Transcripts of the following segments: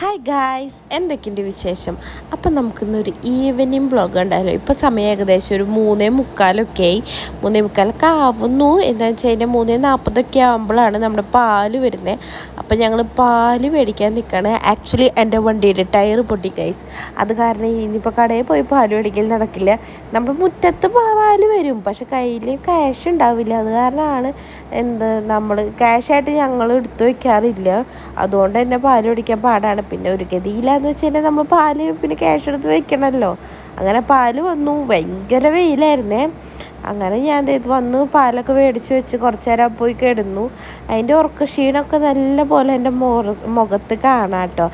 Hi guys എന്തൊക്കെയുണ്ട് വിശേഷം? അപ്പം നമുക്കിന്നൊരു ഈവനിങ് ബ്ലോഗ് ഉണ്ടായാലോ ഇപ്പോൾ സമയം ഏകദേശം ഒരു മൂന്നേ മുക്കാലൊക്കെ ആയി. മൂന്നേ മുക്കാലൊക്കെ ആവുന്നു. എന്താണെന്ന് വെച്ച് കഴിഞ്ഞാൽ മൂന്നേ നാൽപ്പതൊക്കെ ആകുമ്പോഴാണ് നമ്മുടെ പാൽ വരുന്നത് അപ്പം ഞങ്ങൾ പാൽ മേടിക്കാൻ നിൽക്കുകയാണ് ആക്ച്വലി എന്റെ വണ്ടിയുടെ ടയർ പൊട്ടി ഗൈസ് അത് കാരണം ഇനിയിപ്പോൾ കടയിൽ പോയി പാൽ മേടിക്കൽ നടക്കില്ല. നമ്മൾ മുറ്റത്ത് പാൽ വരും. പക്ഷെ കയ്യിൽ ക്യാഷ് ഉണ്ടാവില്ല. അത് കാരണമാണ് എന്ത് നമ്മൾ ക്യാഷായിട്ട് ഞങ്ങൾ എടുത്തു വയ്ക്കാറില്ല അതുകൊണ്ട് തന്നെ പാൽ മേടിക്കാൻ പാടാണ്. പിന്നെ ഒരു ഗതിയില്ലാന്ന് വെച്ച് കഴിഞ്ഞാൽ നമ്മൾ പാൽ പിന്നെ ക്യാഷ് എടുത്ത് വെക്കണമല്ലോ അങ്ങനെ പാൽ വന്നു. ഭയങ്കര വെയിലായിരുന്നേ. അങ്ങനെ ഞാൻ ഇത് വന്ന് പാലൊക്കെ മേടിച്ച് വെച്ച് കുറച്ച് നേരം പോയി കിടന്നു. അതിന്റെ ഉറക്ക ക്ഷീണമൊക്കെ നല്ല പോലെ എന്റെ മുഖത്ത് കാണാം കേട്ടോ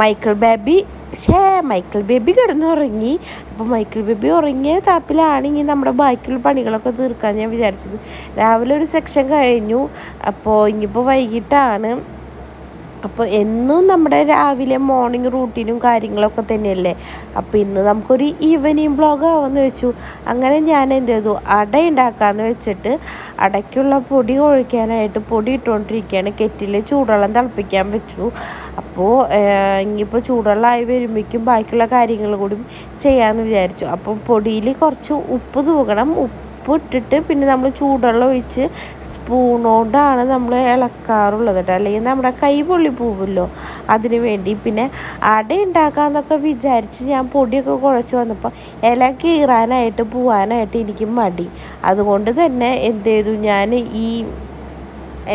മൈക്കിൾ ബേബി ഷേ മൈക്കിൾ ബേബി കിടന്നുറങ്ങി. അപ്പോൾ മൈക്കിൾ ബേബി ഉറങ്ങിയ താപ്പിലാണെങ്കിൽ നമ്മുടെ ബാക്കിയുള്ള പണികളൊക്കെ തീർക്കാൻ ഞാൻ വിചാരിച്ചത്. രാവിലെ ഒരു സെക്ഷൻ കഴിഞ്ഞു. അപ്പോൾ ഇനിയിപ്പോൾ വൈകിട്ടാണ്. അപ്പോൾ എന്നും നമ്മുടെ രാവിലെ മോർണിംഗ് റൂട്ടീനും കാര്യങ്ങളൊക്കെ തന്നെയല്ലേ? അപ്പോൾ ഇന്ന് നമുക്കൊരു ഈവനിങ് ബ്ലോഗ് ആവുമെന്ന് വെച്ചു. അങ്ങനെ ഞാൻ എന്ത് ചെയ്തു? അട ഉണ്ടാക്കാമെന്ന് വെച്ചിട്ട് അടയ്ക്കുള്ള പൊടി ഒഴിക്കാനായിട്ട് പൊടി ഇട്ടുകൊണ്ടിരിക്കുകയാണ് കെറ്റിൽ ചൂടുവെള്ളം തിളപ്പിക്കാൻ വെച്ചു. അപ്പോൾ ഇനിയിപ്പോൾ ചൂടുവെള്ളമായി വരുമ്പോഴേക്കും ബാക്കിയുള്ള കാര്യങ്ങൾ കൂടി ചെയ്യാമെന്ന് വിചാരിച്ചു. അപ്പം പൊടിയിൽ കുറച്ച് ഉപ്പ് തൂകണം. ഉപ്പ് ഉപ്പ് ഇട്ടിട്ട് പിന്നെ നമ്മൾ ചൂടുവെള്ളം ഒഴിച്ച് സ്പൂണോണ്ടാണ് നമ്മൾ ഇളക്കാറുള്ളത് കേട്ടോ. അല്ലെങ്കിൽ നമ്മുടെ കൈ പൊള്ളി പോവുമല്ലോ അതിന് വേണ്ടി. പിന്നെ അട ഉണ്ടാക്കാമെന്നൊക്കെ വിചാരിച്ച് ഞാൻ പൊടിയൊക്കെ കുഴച്ച് വന്നപ്പോൾ ഇല കീറാനായിട്ട് പോവാനായിട്ട് എനിക്ക് മടി. അതുകൊണ്ട് തന്നെ എന്ത് ചെയ്തു? ഞാൻ ഈ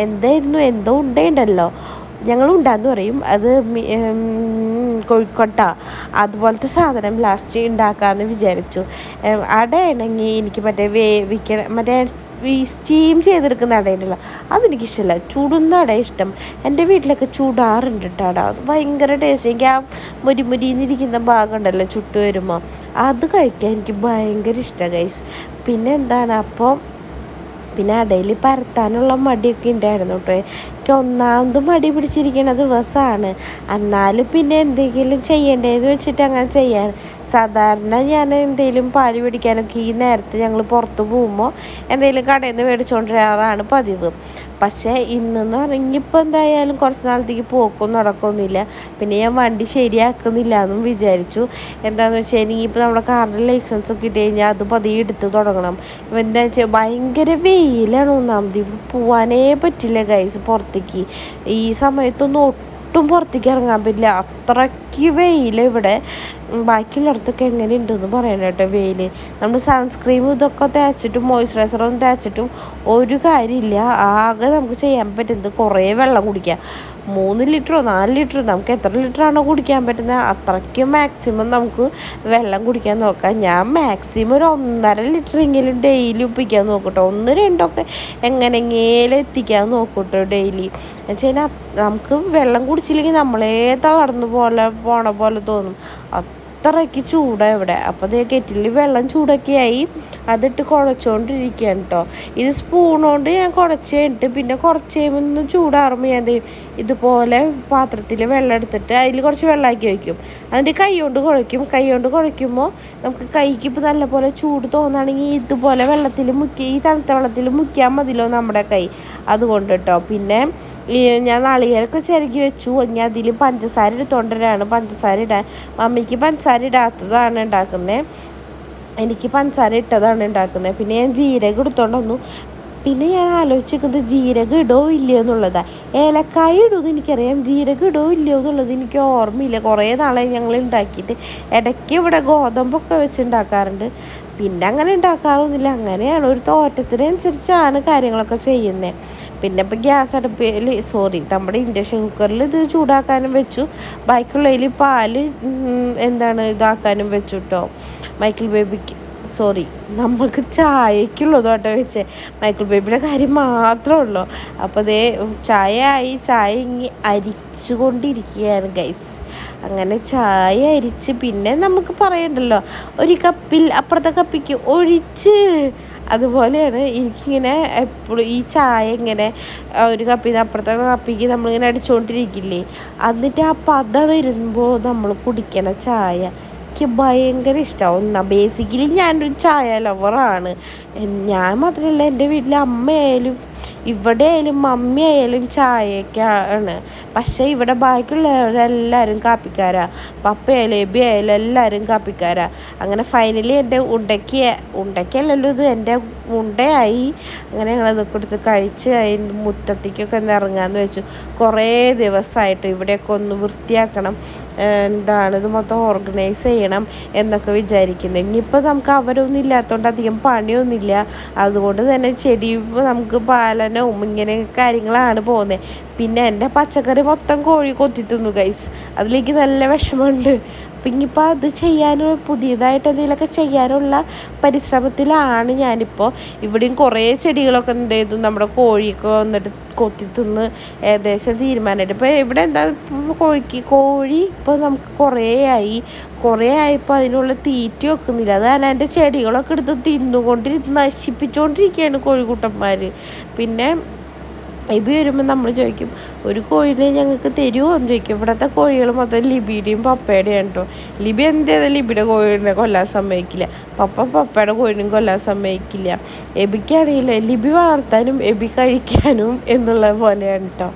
എന്തായിരുന്നു? എന്തോ ഉണ്ടേണ്ടല്ലോ ഞങ്ങൾ ഉണ്ടാന്ന് പറയും. അത് കോഴിക്കോട്ട. അതുപോലത്തെ സാധനം ലാസ്റ്റ് ഉണ്ടാക്കാമെന്ന് വിചാരിച്ചു. അടയാണെങ്കിൽ എനിക്ക് മറ്റേ വേവിക്കണ മറ്റേ ഈ സ്റ്റീം ചെയ്തെടുക്കുന്ന അടയുണ്ടല്ലോ അതെനിക്കിഷ്ടമല്ല ചൂടുന്ന അട ഇഷ്ടം. എന്റെ വീട്ടിലൊക്കെ ചൂടാറുണ്ട് കേട്ടോ അട അത് ഭയങ്കര ടേസ്റ്റ് എനിക്ക് ആ മുരി മുരിന്നിരിക്കുന്ന ഭാഗം ഉണ്ടല്ലോ ചുട്ടു വരുമ്പോൾ അത് കഴിക്കാൻ എനിക്ക് ഭയങ്കര ഇഷ്ടമാണ് ഗൈസ് പിന്നെ എന്താണ്? അപ്പോൾ പിന്നെ ഇടയിൽ പരത്താനുള്ള മടിയൊക്കെ ഉണ്ടായിരുന്നു കേട്ടോ എനിക്ക് ഒന്നാമത് മടി പിടിച്ചിരിക്കുന്ന ദിവസമാണ് എന്നാലും പിന്നെ എന്തെങ്കിലും ചെയ്യേണ്ടതെന്ന് വെച്ചിട്ട് അങ്ങനെ ചെയ്യാൻ സാധാരണ ഞാൻ എന്തെങ്കിലും പാൽ പിടിക്കാനൊക്കെ ഈ നേരത്തെ ഞങ്ങൾ പുറത്ത് പോകുമ്പോൾ എന്തെങ്കിലും കടയിൽ നിന്ന് മേടിച്ചുകൊണ്ടിരാറാണ് പതിവ്. പക്ഷേ ഇന്നെന്ന് പറഞ്ഞാൽ ഇനിയിപ്പോൾ എന്തായാലും കുറച്ച് നാളത്തേക്ക് പോക്കും നടക്കൊന്നുമില്ല. പിന്നെ ഞാൻ വണ്ടി ശരിയാക്കുന്നില്ല എന്നും വിചാരിച്ചു. എന്താണെന്ന് വെച്ചാൽ ഇനിയിപ്പോൾ നമ്മുടെ കാറിന്റെ ലൈസൻസ് ഒക്കെ ഇട്ട് കഴിഞ്ഞാൽ അത് പതിയെ എടുത്ത് തുടങ്ങണം. എന്താ വെച്ചാൽ ഭയങ്കര വെയിലാണ് ഒന്നാമത്. ഇവിടെ പോവാനേ പറ്റില്ല ഗൈസ് പുറത്തേക്ക്. ഈ സമയത്തൊന്നും ഒട്ടും പുറത്തേക്ക് ഇറങ്ങാൻ പറ്റില്ല. അത്രയ്ക്ക് വെയിൽ ഇവിടെ. ബാക്കിയുള്ളിടത്തൊക്കെ എങ്ങനെ ഉണ്ടെന്ന് പറയണം കേട്ടോ വെയിൽ നമ്മൾ സൺസ്ക്രീം ഇതൊക്കെ തേച്ചിട്ടും മോയ്സ്ചറൈസറും തേച്ചിട്ടും ഒരു കാര്യമില്ല. ആകെ നമുക്ക് ചെയ്യാൻ പറ്റുന്നത് കുറേ വെള്ളം കുടിക്കുക. മൂന്ന് ലിറ്ററോ നാല് ലിറ്ററോ നമുക്ക് എത്ര ലിറ്ററാണോ കുടിക്കാൻ പറ്റുന്നത് അത്രയ്ക്കും മാക്സിമം നമുക്ക് വെള്ളം കുടിക്കാൻ നോക്കാം. ഞാൻ മാക്സിമം ഒരു ഒന്നര ലിറ്റർ എങ്കിലും ഡെയിലി ഒപ്പിക്കാൻ നോക്കട്ടോ ഒന്ന് രണ്ടൊക്കെ എങ്ങനെയെങ്കിലും എത്തിക്കാൻ നോക്കട്ടോ ഡെയിലി എന്നുവെച്ചാൽ നമുക്ക് വെള്ളം കുടിച്ചില്ലെങ്കിൽ നമ്മളേ തളർന്നു പോലെ പോണ പോലെ തോന്നും. അത്രയ്ക്ക് ചൂടാണ് ഇവിടെ. അപ്പോൾ ഇത് കെറ്റിൽ വെള്ളം ചൂടൊക്കെയായി. അതിട്ട് കുഴച്ചുകൊണ്ടിരിക്കുകയാണ് കേട്ടോ ഇത് സ്പൂൺ കൊണ്ട് ഞാൻ കുഴച്ച് കഴിഞ്ഞിട്ട് പിന്നെ കുറച്ച് കഴിയുമ്പോൾ ഒന്ന് ചൂടാറുമ്പോൾ ഞാൻ ഇതുപോലെ പാത്രത്തിൽ വെള്ളം എടുത്തിട്ട് അതിൽ കുറച്ച് വെള്ളമാക്കി വയ്ക്കും അതിന്റെ കൈ കൊണ്ട് കുഴയ്ക്കും. കൈ കൊണ്ട് കുഴയ്ക്കുമ്പോൾ നമുക്ക് കൈക്ക് ഇപ്പോൾ നല്ലപോലെ ചൂട് തോന്നുകയാണെങ്കിൽ ഇതുപോലെ വെള്ളത്തിൽ മുക്കി ഈ തണുത്ത വെള്ളത്തിൽ മുക്കിയാൽ മതിയല്ലോ നമ്മുടെ കൈ. അതുകൊണ്ട് കേട്ടോ പിന്നെ ഞാൻ നളികരൊക്കെ ചിരകി വെച്ചു. ഇനി അതിൽ പഞ്ചസാര എടുത്തോണ്ടരാണ് പഞ്ചസാര ഇടാൻ. മമ്മിക്ക് പഞ്ചസാര ഇടാത്തതാണ് ഉണ്ടാക്കുന്നത് എനിക്ക് പഞ്ചസാര ഇട്ടതാണ് ഉണ്ടാക്കുന്നത് പിന്നെ ഞാൻ ജീരകം എടുത്തോണ്ട് വന്നു. പിന്നെ ഞാൻ ആലോചിച്ചിരിക്കുന്നത് ജീരകം ഇടോ ഇല്ലയോ എന്നുള്ളതാണ് ഏലക്കായ ഇടുമെന്ന് എനിക്കറിയാം. ജീരകം ഇടോ ഇല്ലയോ എന്നുള്ളത് എനിക്ക് ഓർമ്മയില്ല. കുറേ നാളെ ഞങ്ങൾ ഉണ്ടാക്കിയിട്ട്. ഇടയ്ക്ക് ഇവിടെ ഗോതമ്പൊക്കെ വെച്ച് ഉണ്ടാക്കാറുണ്ട്. പിന്നെ അങ്ങനെ ഉണ്ടാക്കാറൊന്നുമില്ല. അങ്ങനെയാണ് ഒരു തോറ്റത്തിനനുസരിച്ചാണ് കാര്യങ്ങളൊക്കെ ചെയ്യുന്നത്. പിന്നെ ഇപ്പോൾ ഗ്യാസ് അടുപ്പിൽ സോറി നമ്മുടെ ഇൻഡക്ഷൻ കുക്കറിൽ ഇത് ചൂടാക്കാനും വെച്ചു. ബാക്കിയുള്ളതിൽ പാൽ എന്താണ് ഇതാക്കാനും വെച്ചു കേട്ടോ മൈക്കിൾ ബേബിക്ക് സോറി നമ്മൾക്ക് ചായക്കുള്ളത് കേട്ടോ വെച്ചേ. മൈക്കിൾ ബേബിയുടെ കാര്യം മാത്രമേ ഉള്ളൂ അപ്പോൾ അതേ ചായ ആയി ചായ ഇങ്ങി അരിച്ചുകൊണ്ടിരിക്കുകയാണ് ഗൈസ്. അങ്ങനെ ചായ അരിച്ച് പിന്നെ നമുക്ക് പറയണ്ടല്ലോ ഒരു കപ്പിൽ അപ്പുറത്തെ കപ്പിക്ക് ഒഴിച്ച്. അതുപോലെയാണ് എനിക്കിങ്ങനെ എപ്പോഴും ഈ ചായ ഇങ്ങനെ ഒരു കപ്പിൽ നിന്ന് അപ്പുറത്തെ കപ്പിക്ക് നമ്മളിങ്ങനെ അടിച്ചുകൊണ്ടിരിക്കില്ലേ? എന്നിട്ട് ആ പത വരുമ്പോൾ നമ്മൾ കുടിക്കണ ചായ എനിക്ക് ഭയങ്കര ഇഷ്ടമാവും ബേസിക്കലി ഞാനൊരു ചായ ലവറാണ് ഞാൻ മാത്രമല്ല എന്റെ വീട്ടിലെ അമ്മയായാലും ഇവിടെ ആയാലും മമ്മി ആയാലും ചായക്കാണ് പക്ഷേ ഇവിടെ ബാക്കിയുള്ളവരെല്ലാവരും കാപ്പിക്കാരാ. പപ്പയായാലും എബി ആയാലും എല്ലാവരും കാപ്പിക്കാരാ. അങ്ങനെ ഫൈനലി എന്റെ ഉണ്ടയ്ക്ക് ഉണ്ടയ്ക്കല്ലല്ലോ ഇത്. എന്റെ ഉണ്ടയായി. അങ്ങനെ ഞങ്ങളതൊക്കെ എടുത്ത് കഴിച്ച് അതിന്റെ മുറ്റത്തേക്കൊക്കെ ഒന്ന് ഇറങ്ങാമെന്ന് വെച്ചു. കുറേ ദിവസമായിട്ട് ഇവിടെയൊക്കെ ഒന്ന് വൃത്തിയാക്കണം. എന്താണ് ഇത് മൊത്തം ഓർഗനൈസ് ചെയ്യണം എന്നൊക്കെ വിചാരിക്കുന്നത് ഇനിയിപ്പോൾ നമുക്ക് അവരൊന്നും ഇല്ലാത്തതുകൊണ്ട് അധികം പണിയൊന്നുമില്ല. അതുകൊണ്ട് തന്നെ ചെടി നമുക്ക് പാലനവും ഇങ്ങനെ കാര്യങ്ങളാണ് പോകുന്നത് പിന്നെ എന്റെ പച്ചക്കറി മൊത്തം കോഴി കൊത്തി തിന്നു ഗൈസ് അതിലേക്ക് നല്ല വിഷമമുണ്ട്. അപ്പം ഇനിയിപ്പോൾ അത് ചെയ്യാനും പുതിയതായിട്ട് എന്തെങ്കിലുമൊക്കെ ചെയ്യാനുള്ള പരിശ്രമത്തിലാണ് ഞാനിപ്പോൾ ഇവിടെയും കുറേ ചെടികളൊക്കെ എന്ത് ചെയ്തു നമ്മുടെ കോഴിയൊക്കെ വന്നിട്ട് കൊത്തി തിന്ന് ഏകദേശം തീരുമാനമായിട്ട്. ഇപ്പോൾ ഇവിടെ എന്താ കോഴിക്ക് കോഴി ഇപ്പോൾ നമുക്ക് കുറേ ആയി. കുറേ ആയപ്പോൾ അതിനുള്ള തീറ്റ വെക്കുന്നില്ല. അത് കാരണം എന്റെ ചെടികളൊക്കെ എടുത്ത് തിന്നുകൊണ്ടിരി നശിപ്പിച്ചുകൊണ്ടിരിക്കുകയാണ് കോഴിക്കൂട്ടന്മാർ പിന്നെ എബി വരുമ്പോൾ നമ്മൾ ചോദിക്കും ഒരു കോഴിനെ ഞങ്ങൾക്ക് തരുമോ എന്ന് ചോദിക്കും. ഇവിടുത്തെ കോഴികൾ മൊത്തം ലിബിയുടെയും പപ്പയുടെയാണ് കേട്ടോ ലിബി എന്ത് ചെയ്താൽ ലിബിയുടെ കോഴിനെ കൊല്ലാൻ സമ്മതിക്കില്ല? പപ്പ പപ്പയുടെ കോഴിനെയും കൊല്ലാൻ സമ്മതിക്കില്ല. എബിക്കാണെങ്കിൽ ലിബി വളർത്താനും എബി കഴിക്കാനും എന്നുള്ള പോലെയാണ് കേട്ടോ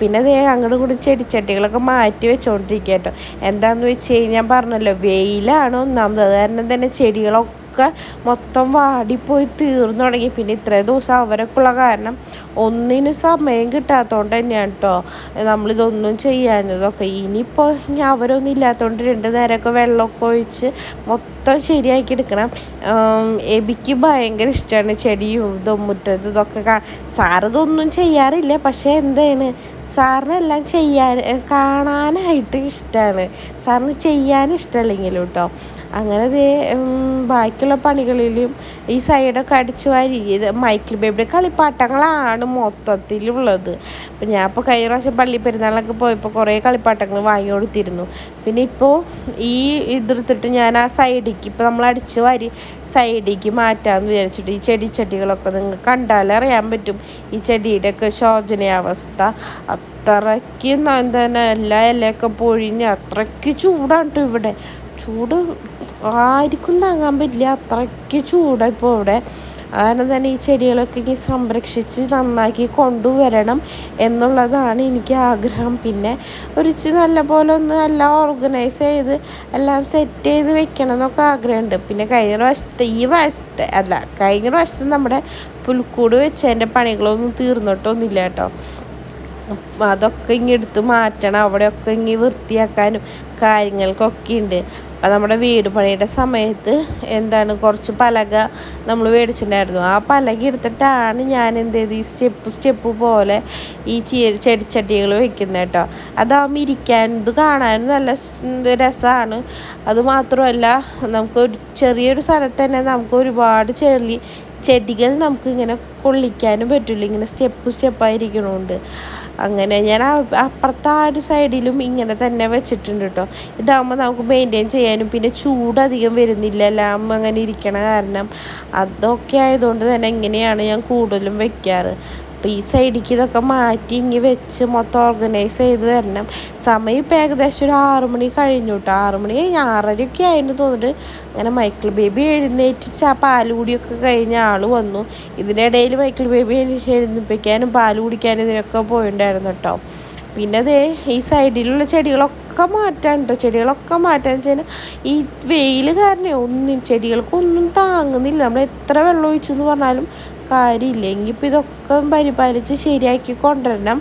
പിന്നെ അതേ അങ്ങോട്ടും കൂടി ചെടിച്ചട്ടികളൊക്കെ മാറ്റി വെച്ചുകൊണ്ടിരിക്കുക കേട്ടോ എന്താണെന്ന് വെച്ച് കഴിഞ്ഞാൽ പറഞ്ഞല്ലോ വെയിലാണ് ഒന്നാമത്. അത് കാരണം തന്നെ ചെടികളൊക്കെ ഒക്കെ മൊത്തം വാടിപ്പോയി തീർന്നു തുടങ്ങി. പിന്നെ ഇത്രയും ദിവസം അവരൊക്കെയുള്ള കാരണം ഒന്നിനും സമയം കിട്ടാത്തതുകൊണ്ട് തന്നെയാണ് കേട്ടോ നമ്മളിതൊന്നും ചെയ്യാഞ്ഞതൊക്കെ. ഇനിയിപ്പോൾ ഇനി അവരൊന്നും ഇല്ലാത്തതുകൊണ്ട് രണ്ട് നേരമൊക്കെ വെള്ളമൊക്കെ ഒഴിച്ച് മൊത്തം ശരിയാക്കി എടുക്കണം. എബിക്ക് ഭയങ്കര ഇഷ്ടമാണ് ചെടിയും ഇതും മുറ്റത്തും ഇതൊക്കെ കാണാൻ. സാറിതൊന്നും ചെയ്യാറില്ല. പക്ഷേ എന്താണ്? സാറിനെല്ലാം ചെയ്യാൻ കാണാനായിട്ട് ഇഷ്ടമാണ് സാറിന് ചെയ്യാൻ ഇഷ്ടമല്ലെങ്കിലും കേട്ടോ അങ്ങനെ ദേ ബാക്കിയുള്ള പണികളിലും ഈ സൈഡൊക്കെ അടിച്ചു വാരി ഇത് മൈക്കിൾ ബേബിയുടെ കളിപ്പാട്ടങ്ങളാണ് മൊത്തത്തിലുള്ളത്. അപ്പം ഞാൻ ഇപ്പോൾ കഴിഞ്ഞ പ്രാവശ്യം പള്ളി പെരുന്നാളൊക്കെ പോയപ്പോൾ കുറേ കളിപ്പാട്ടങ്ങൾ വാങ്ങി കൊടുത്തിരുന്നു. പിന്നെ ഇപ്പോൾ ഈ ഇതെടുത്തിട്ട് ഞാൻ ആ സൈഡിലേക്ക് ഇപ്പോൾ നമ്മൾ അടിച്ചു വാരി സൈഡിലേക്ക് മാറ്റാമെന്ന് വിചാരിച്ചിട്ട് ഈ ചെടിച്ചട്ടികളൊക്കെ നിങ്ങൾക്ക് കണ്ടാൽ അറിയാൻ പറ്റും. ഈ ചെടിയുടെയൊക്കെ ശോചനീയാവസ്ഥ അത്രയ്ക്ക് തന്നെ എല്ലാ ഇലയൊക്കെ പൊഴിഞ്ഞ് അത്രയ്ക്ക് ചൂടാണ് കേട്ടോ ഇവിടെ. ചൂട് ആർക്കും താങ്ങാൻ പറ്റില്ല. അത്രയ്ക്ക് ചൂടാണ് ഇപ്പോൾ ഇവിടെ. കാരണം തന്നെ ഈ ചെടികളൊക്കെ ഇനി സംരക്ഷിച്ച് നന്നാക്കി കൊണ്ടുവരണം എന്നുള്ളതാണ് എനിക്ക് ആഗ്രഹം. പിന്നെ ഒരു നല്ല പോലെ ഒന്ന് എല്ലാം ഓർഗനൈസ് ചെയ്ത് എല്ലാം സെറ്റ് ചെയ്ത് വെക്കണം എന്നൊക്കെ ആഗ്രഹമുണ്ട്. പിന്നെ കഴിഞ്ഞ പ്രാവശ്യത്തെ ഈ പ്രാവശ്യത്തെ അല്ല കഴിഞ്ഞ പ്രാവശ്യത്തെ നമ്മുടെ പുൽക്കൂട് വെച്ചതിന്റെ പണികളൊന്നും തീർന്നിട്ടൊന്നുമില്ല കേട്ടോ. അതൊക്കെ ഇങ്ങ് എടുത്ത് മാറ്റണം അവിടെയൊക്കെ ഇങ്ങ് വൃത്തിയാക്കാനും കാര്യങ്ങൾക്കൊക്കെ ഉണ്ട്. നമ്മുടെ വീട് പണിയുടെ സമയത്ത് എന്താണ് കുറച്ച് പലക നമ്മൾ മേടിച്ചിട്ടുണ്ടായിരുന്നു. ആ പലക എടുത്തിട്ടാണ് ഞാൻ എന്ത് ചെയ്ത് ഈ സ്റ്റെപ്പ് സ്റ്റെപ്പ് പോലെ ഈ ചെടിച്ചട്ടികൾ വെക്കുന്നത് കേട്ടോ. അതാകുമ്പോൾ ഇരിക്കാൻ ഇത് കാണാനും നല്ല രസമാണ് അതുമാത്രമല്ല നമുക്ക് ഒരു ചെറിയൊരു സ്ഥലത്ത് തന്നെ നമുക്ക് ഒരുപാട് ചെളി ചെടികൾ നമുക്ക് ഇങ്ങനെ കൊള്ളിക്കാനും പറ്റില്ല ഇങ്ങനെ സ്റ്റെപ്പ് സ്റ്റെപ്പായിരിക്കണോണ്ട്. അങ്ങനെ ഞാൻ അപ്പുറത്തെ ആ ഒരു സൈഡിലും ഇങ്ങനെ തന്നെ വെച്ചിട്ടുണ്ട് കേട്ടോ ഇതാകുമ്പോൾ നമുക്ക് മെയിന്റെയിൻ ചെയ്യാനും പിന്നെ ചൂട് അധികം വരുന്നില്ല. എല്ലാം അങ്ങനെ ഇരിക്കണ കാരണം അതൊക്കെ ആയതുകൊണ്ട് തന്നെ ഇങ്ങനെയാണ് ഞാൻ കൂടുതലും വെക്കാറ്. അപ്പോൾ ഈ സൈഡിലേക്ക് ഇതൊക്കെ മാറ്റി ഇങ്ങി വെച്ച് മൊത്തം ഓർഗനൈസ് ചെയ്ത് വരണം. സമയം ഇപ്പോൾ ഏകദേശം ഒരു ആറു മണി കഴിഞ്ഞു കേട്ടോ ആറു മണി കഴിഞ്ഞ് ആറരയൊക്കെ ആയിട്ട് തോന്നിട്ട് അങ്ങനെ മൈക്കിൾ ബേബി എഴുന്നേറ്റ് ആ പാലുകൂടിയൊക്കെ കഴിഞ്ഞ ആൾ വന്നു. ഇതിനിടയിൽ മൈക്കിൾ ബേബി എഴുന്നിപ്പിക്കാനും പാൽ കുടിക്കാനും ഇതിനൊക്കെ പോയിട്ടുണ്ടായിരുന്നു കേട്ടോ പിന്നെ അതേ ഈ സൈഡിലുള്ള ചെടികളൊക്കെ മാറ്റാൻ കേട്ടോ ചെടികളൊക്കെ മാറ്റാൻ വെച്ചാൽ ഈ വെയിൽ കാരണം ഒന്നും ചെടികൾക്കൊന്നും താങ്ങുന്നില്ല. നമ്മൾ എത്ര വെള്ളം ഒഴിച്ചു എന്ന് പറഞ്ഞാലും കാര്യമില്ല ഇപ്പം ഇതൊക്കെ പരിപാലിച്ച് ശരിയാക്കി കൊണ്ടുവരണം.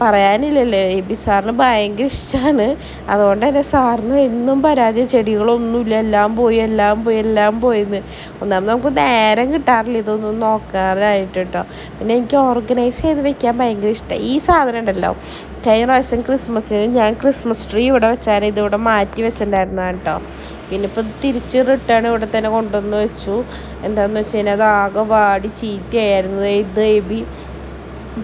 പറയാനില്ലല്ലോ. എ ബി സാറിന് ഭയങ്കര ഇഷ്ടമാണ് അതുകൊണ്ട് തന്നെ സാറിന് എന്നും പരാതി. ചെടികളൊന്നുമില്ല. എല്ലാം പോയി എല്ലാം പോയി എല്ലാം പോയിന്ന്. ഒന്നാമത് നമുക്ക് നേരം കിട്ടാറില്ല. ഇതൊന്നും നോക്കാറായിട്ട് കേട്ടോ. പിന്നെ എനിക്ക് ഓർഗനൈസ് ചെയ്ത് വെക്കാൻ ഭയങ്കര ഇഷ്ടം. ഈ സാധനം ഉണ്ടല്ലോ. കഴിഞ്ഞ പ്രാവശ്യം ക്രിസ്മസിന് ഞാൻ ക്രിസ്മസ് ട്രീ ഇവിടെ വെച്ചാൽ ഇതിവിടെ മാറ്റി വെച്ചിട്ടുണ്ടായിരുന്നു കേട്ടോ. പിന്നെ ഇപ്പം തിരിച്ച് റിട്ടേൺ ഇവിടെ തന്നെ കൊണ്ടുവന്ന് വെച്ചു. എന്താണെന്ന് വെച്ച് കഴിഞ്ഞാൽ അത് ആകെ വാടി ചീത്തയായിരുന്നു. ഇത് എബി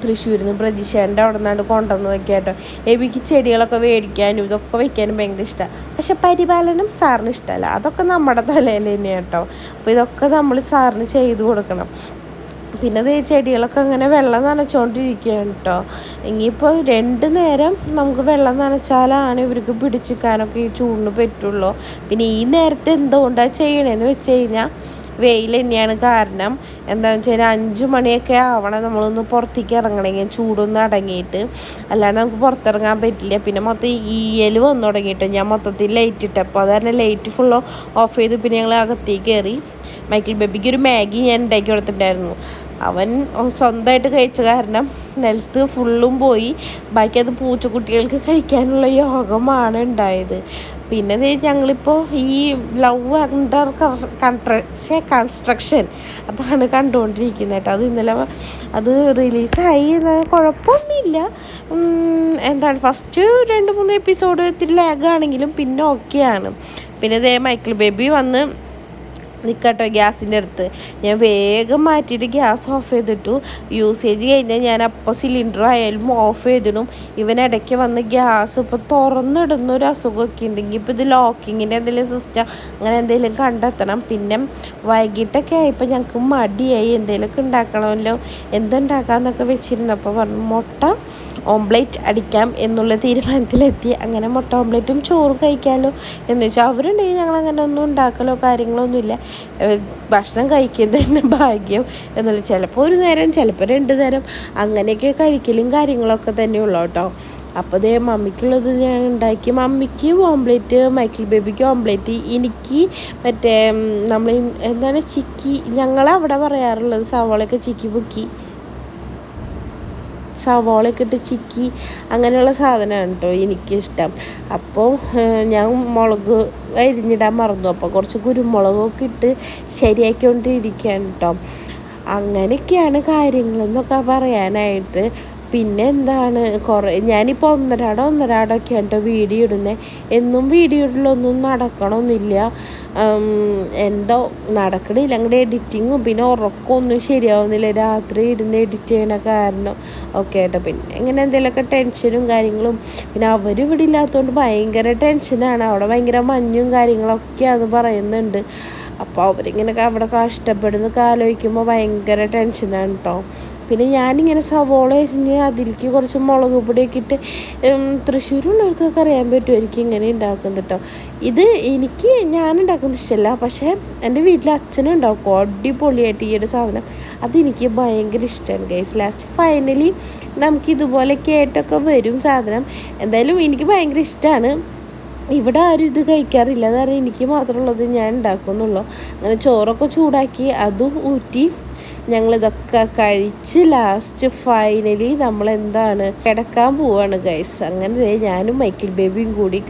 തൃശ്ശൂരിൽ നിന്ന് പ്രജിഷേന്റെ അവിടെ നിന്നാണ് കൊണ്ടുവന്നതൊക്കെ കേട്ടോ. എബിക്ക് ചെടികളൊക്കെ മേടിക്കാനും ഇതൊക്കെ വെക്കാനും ഭയങ്കര ഇഷ്ടമാണ് പക്ഷെ പരിപാലനം സാറിന് ഇഷ്ടമല്ല അതൊക്കെ നമ്മുടെ തലയിൽ തന്നെയാണ് കേട്ടോ. അപ്പോൾ ഇതൊക്കെ നമ്മൾ സാറിന് ചെയ്തു കൊടുക്കണം. പിന്നെ ഈ ചെടികളൊക്കെ അങ്ങനെ വെള്ളം നനച്ചുകൊണ്ടിരിക്കുകയാണ് കേട്ടോ ഇനിയിപ്പോൾ രണ്ട് നേരം നമുക്ക് വെള്ളം നനച്ചാലാണ് ഇവർക്ക് പിടിച്ചിക്കാനൊക്കെ ഈ ചൂടിന് പറ്റുള്ളൂ. പിന്നെ ഈ നേരത്തെ എന്തുകൊണ്ടാണ് ചെയ്യണേന്ന് വെച്ച് കഴിഞ്ഞാൽ വെയിൽ തന്നെയാണ് കാരണം എന്താണെന്ന് വെച്ചാൽ അഞ്ച് മണിയൊക്കെ ആവണം നമ്മളൊന്ന് പുറത്തേക്ക് ഇറങ്ങണമെങ്കിൽ ചൂടൊന്ന് അടങ്ങിയിട്ട്. അല്ലാണ്ട് നമുക്ക് പുറത്തിറങ്ങാൻ പറ്റില്ല. പിന്നെ മൊത്തം ഈയൽ വന്നു തുടങ്ങിയിട്ട് ഞാൻ മൊത്തത്തിൽ ലൈറ്റ് ഇട്ടപ്പോൾ അത് കാരണം ലൈറ്റ് ഫുള്ളോ ഓഫ് ചെയ്ത് പിന്നെ ഞങ്ങൾ അകത്തേക്ക് കയറി. മൈക്കിൾ ബേബിക്ക് ഒരു മാഗി ഞാൻ ഉണ്ടാക്കി കൊടുത്തിട്ടുണ്ടായിരുന്നു. അവൻ സ്വന്തമായിട്ട് കഴിച്ച കാരണം നിലത്ത് ഫുള്ളും പോയി. ബാക്കി അത് പൂച്ചക്കുട്ടികൾക്ക് കഴിക്കാനുള്ള യോഗമാണ് ഉണ്ടായത്. പിന്നെ ഞങ്ങളിപ്പോൾ ഈ ലവ് അണ്ടർ കൺട്രക്ഷ കൺസ്ട്രക്ഷൻ അതാണ് കണ്ടുകൊണ്ടിരിക്കുന്നത് കേട്ടോ. അത് ഇന്നലെ അത് റിലീസായി കുഴപ്പമൊന്നുമില്ല. എന്താണ് ഫസ്റ്റ് രണ്ട് മൂന്ന് എപ്പിസോഡ് ഇത്തിരി ലാഗാണെങ്കിലും പിന്നെ ഓക്കെയാണ് പിന്നെ ഇതേ മൈക്കിൾ ബേബി വന്ന് നിൽക്കട്ടോ ഗ്യാസിന്റെ അടുത്ത്. ഞാൻ വേഗം മാറ്റിയിട്ട് ഗ്യാസ് ഓഫ് ചെയ്തിട്ടു. യൂസേജ് കഴിഞ്ഞാൽ ഞാൻ അപ്പോൾ സിലിണ്ടർ ആയാലും ഓഫ് ചെയ്തിടും. ഇവനിടയ്ക്ക് വന്ന് ഗ്യാസ് ഇപ്പോൾ തുറന്നിടുന്ന ഒരു അസുഖമൊക്കെ ഉണ്ടെങ്കിൽ ഇപ്പോൾ ഇത് ലോക്കിങ്ങിന്റെ എന്തെങ്കിലും സിസ്റ്റം അങ്ങനെ എന്തെങ്കിലും കണ്ടെത്തണം. പിന്നെ വൈകിട്ടൊക്കെ ആയപ്പോൾ ഞങ്ങൾക്ക് മടിയായി. എന്തെങ്കിലുമൊക്കെ ഉണ്ടാക്കണമല്ലോ. എന്തുണ്ടാക്കാമെന്നൊക്കെ വെച്ചിരുന്നപ്പോൾ പറഞ്ഞു മുട്ട ഓംപ്ലേറ്റ് അടിക്കാം എന്നുള്ള തീരുമാനത്തിലെത്തി. അങ്ങനെ മുട്ട ഓംപ്ലേറ്റും ചോറും കഴിക്കാമല്ലോ എന്ന് വെച്ചാൽ അവരുണ്ടെങ്കിൽ ഞങ്ങൾ അങ്ങനെ ഒന്നും ഉണ്ടാക്കലോ കാര്യങ്ങളൊന്നുമില്ല ഭക്ഷണം കഴിക്കുന്നത് തന്നെ ഭാഗ്യം എന്നുള്ള ചിലപ്പോൾ ഒരു നേരം ചിലപ്പോൾ രണ്ട് നേരം അങ്ങനെയൊക്കെ കഴിക്കലും കാര്യങ്ങളൊക്കെ തന്നെയുള്ളൂ കേട്ടോ. അപ്പോൾ അതേ മമ്മിക്കുള്ളത് ഞാൻ ഉണ്ടാക്കി. മമ്മിക്ക് ഓംപ്ലേറ്റ് മൈക്കിൾ ബേബിക്ക് ഓംപ്ലേറ്റ് എനിക്ക് മറ്റേ നമ്മൾ എന്താണ് ചിക്കി ഞങ്ങളവിടെ പറയാറുള്ളത് സവാളയൊക്കെ ചിക്കി പൊക്കി. സവാളയൊക്കെ ഇട്ട് ചിക്കി അങ്ങനെയുള്ള സാധനമാണ് കേട്ടോ എനിക്കിഷ്ടം. അപ്പോൾ ഞാൻ മുളക് അരിഞ്ഞിടാൻ മറന്നു. അപ്പോൾ കുറച്ച് കുരുമുളകൊക്കെ ഇട്ട് ശരിയാക്കിക്കൊണ്ടിരിക്കുകയാണ് കേട്ടോ. അങ്ങനെയൊക്കെയാണ് കാര്യങ്ങളെന്നൊക്കെ പറയാനായിട്ട് പിന്നെ എന്താണ് കുറേ ഞാനിപ്പോൾ ഒന്നരാടോ ഒന്നരാടോ ഒക്കെ കേട്ടോ വീഡിയോ ഇടുന്നത് എന്നും വീഡിയോ ഇടലൊന്നും നടക്കണമെന്നില്ല എന്തോ നടക്കണില്ല. അങ്ങോട്ട് എഡിറ്റിങ്ങും പിന്നെ ഉറക്കമൊന്നും ശരിയാവുന്നില്ല. രാത്രി ഇരുന്ന് എഡിറ്റ് ചെയ്യണ കാരണം ഒക്കെ ആയിട്ട്. പിന്നെ ഇങ്ങനെ എന്തെങ്കിലുമൊക്കെ ടെൻഷനും കാര്യങ്ങളും. പിന്നെ അവർ ഇവിടെ ഇല്ലാത്തതുകൊണ്ട് ഭയങ്കര ടെൻഷനാണ്. അവിടെ ഭയങ്കര മഞ്ഞും കാര്യങ്ങളൊക്കെയാണെന്ന് പറയുന്നുണ്ട്. അപ്പോൾ അവരിങ്ങനെ അവിടെ കഷ്ടപ്പെടുന്നൊക്കെ ആലോചിക്കുമ്പോൾ ഭയങ്കര ടെൻഷനാണ് കേട്ടോ പിന്നെ ഞാനിങ്ങനെ സവോള അരിഞ്ഞ് അതിലേക്ക് കുറച്ച് മുളക് പൊടിയൊക്കെ ഇട്ട് തൃശ്ശൂരുള്ളവർക്കൊക്കെ അറിയാൻ പറ്റുമായിരിക്കും ഇങ്ങനെ ഉണ്ടാക്കുന്നത് കേട്ടോ ഇത് എനിക്ക് ഞാൻ ഉണ്ടാക്കുന്നത് ഇഷ്ടമല്ല പക്ഷേ എന്റെ വീട്ടിൽ അച്ഛനും ഉണ്ടാക്കും അടിപൊളിയായിട്ട് ഈ ഒരു സാധനം. അതെനിക്ക് ഭയങ്കര ഇഷ്ടമാണ് ഗൈസ് ലാസ്റ്റ് ഫൈനലി നമുക്ക് ഇതുപോലെയൊക്കെ ആയിട്ടൊക്കെ വരും സാധനം. എന്തായാലും എനിക്ക് ഭയങ്കര ഇഷ്ടമാണ് ഇവിടെ ആരും ഇത് കഴിക്കാറില്ല കാരണം എനിക്ക് മാത്രമുള്ളത് ഞാൻ ഉണ്ടാക്കുന്നുള്ളൂ. അങ്ങനെ ചോറൊക്കെ ചൂടാക്കി അതും ഊറ്റി ഞങ്ങളിതൊക്കെ കഴിച്ച് ലാസ്റ്റ് ഫൈനലി നമ്മൾ എന്താണ് കിടക്കാൻ പോവാണ് ഗൈസ് അങ്ങനെ ഞാനും മൈക്കിൾ ബേബിയും കൂടി